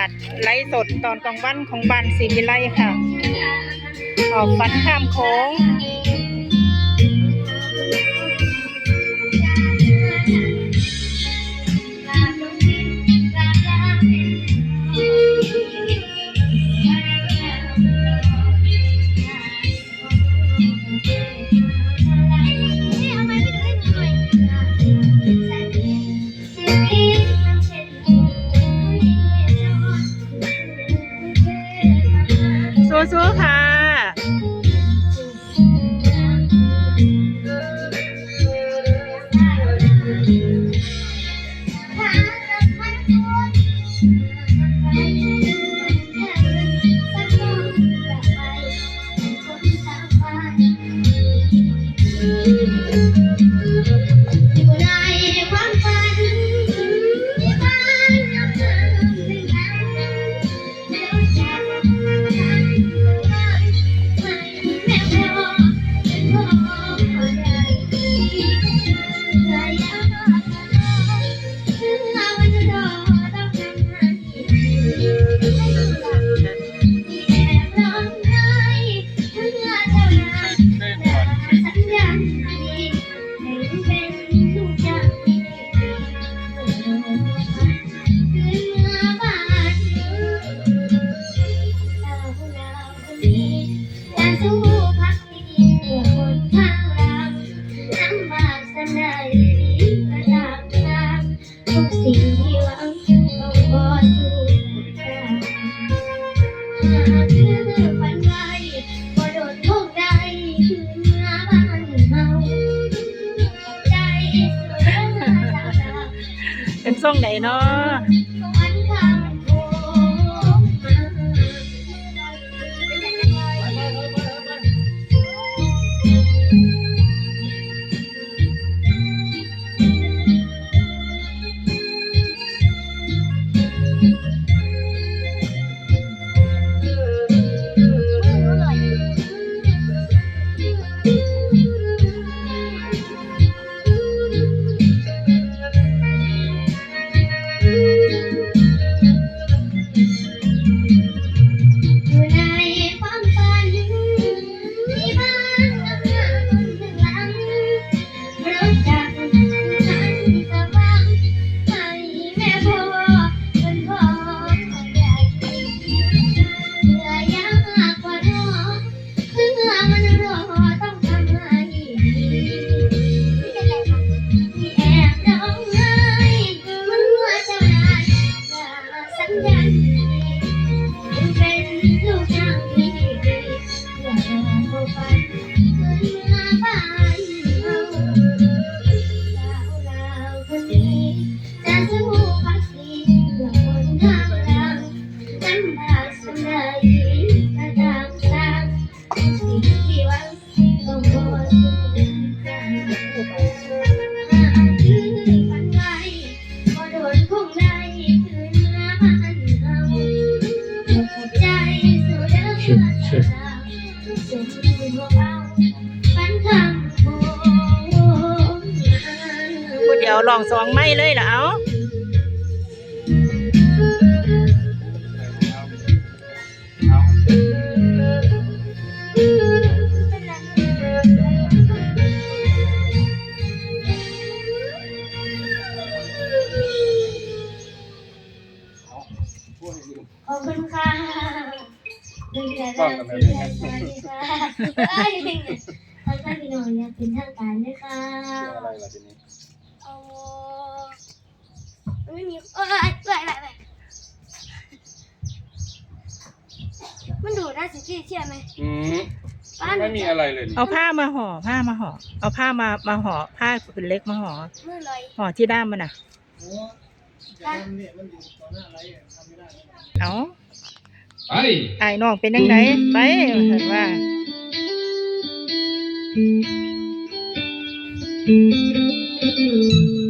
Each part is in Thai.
าดไล่สดตอนกลางวันของบ้านศรีวิไลค่ะ ออกฟันข้ามโค้ง องสองไม่เลยล่ะเอาขอบคุณค่ะดูแลดีค่ดีค่ะเอ้ทัายพี่น้องเนี่เป็นทางการด้ยค่ะ ไม่มีเอ้ยเอ้ยเอ้ยเอ้ยมันดูดได้สิที่เชื่อไหมอืมบ้านไม่มีอะไรเลยเอาผ้ามาห่อผ้ามาห่อเอาผ้ามามาห่อผ้าผืนเล็กมาห่อ่อห่อที่ด้ามมันอะ เอาไปไอ้น้องเป็นยังไงไปเห็นว่าอ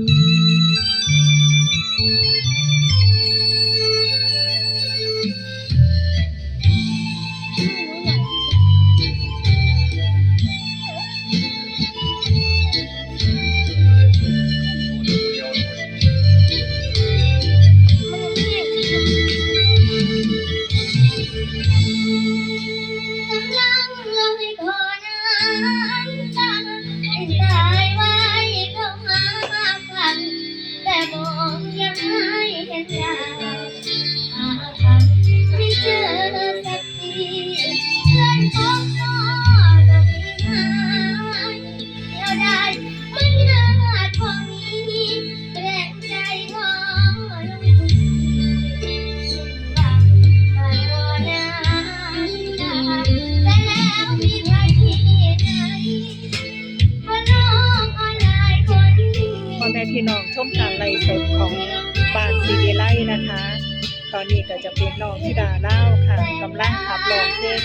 ตอนนี้ก็จะเป็นน้องธิดาเล่าค่ะกำลังขับร้องเพลง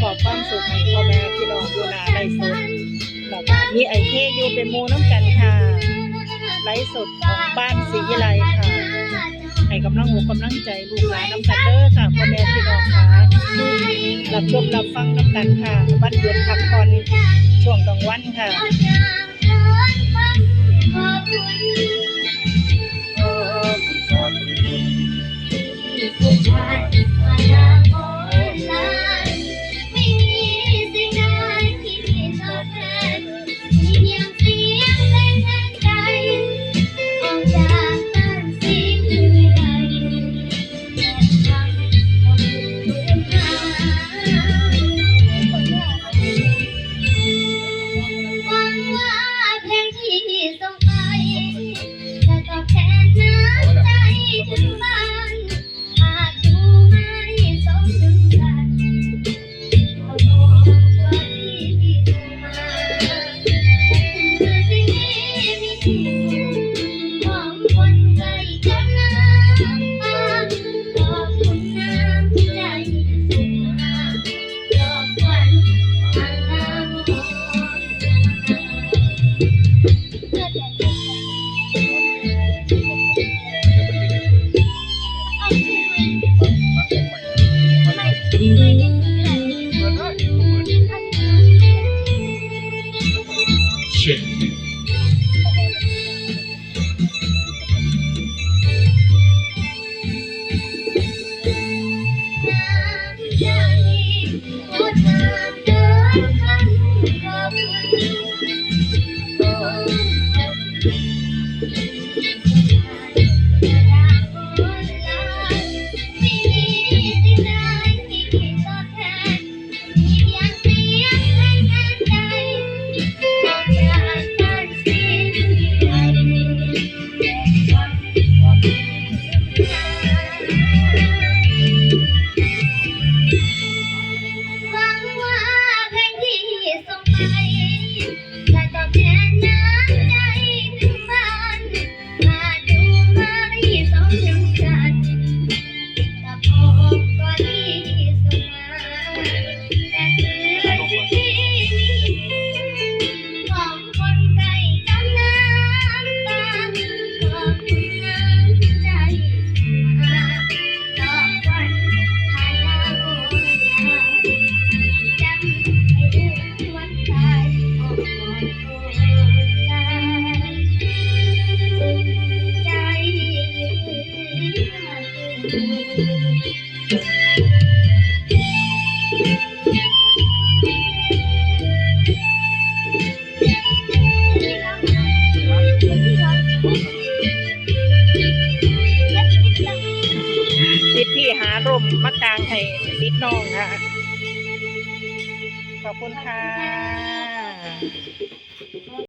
ขอบความสุขให้พ่อแม่พี่น้องอยู่หนาไลฟ์สดแล้วก็มีไอเทอยู่เป็นหมูน้ำกันค่ะไลฟ์สดของบ้านศรีวิไลค่ะให้กำลังอกกำลังใจลูกหลานน้ำกันเด้อค่ะพ่อแม่พี่น้องค่ะรับชมรับฟังน้ำกันค่ะวันหยุดพักผ่อนช่วงกลางวันค่ะ งให้สิดน้องค่ะ ขอบคุณค่ะ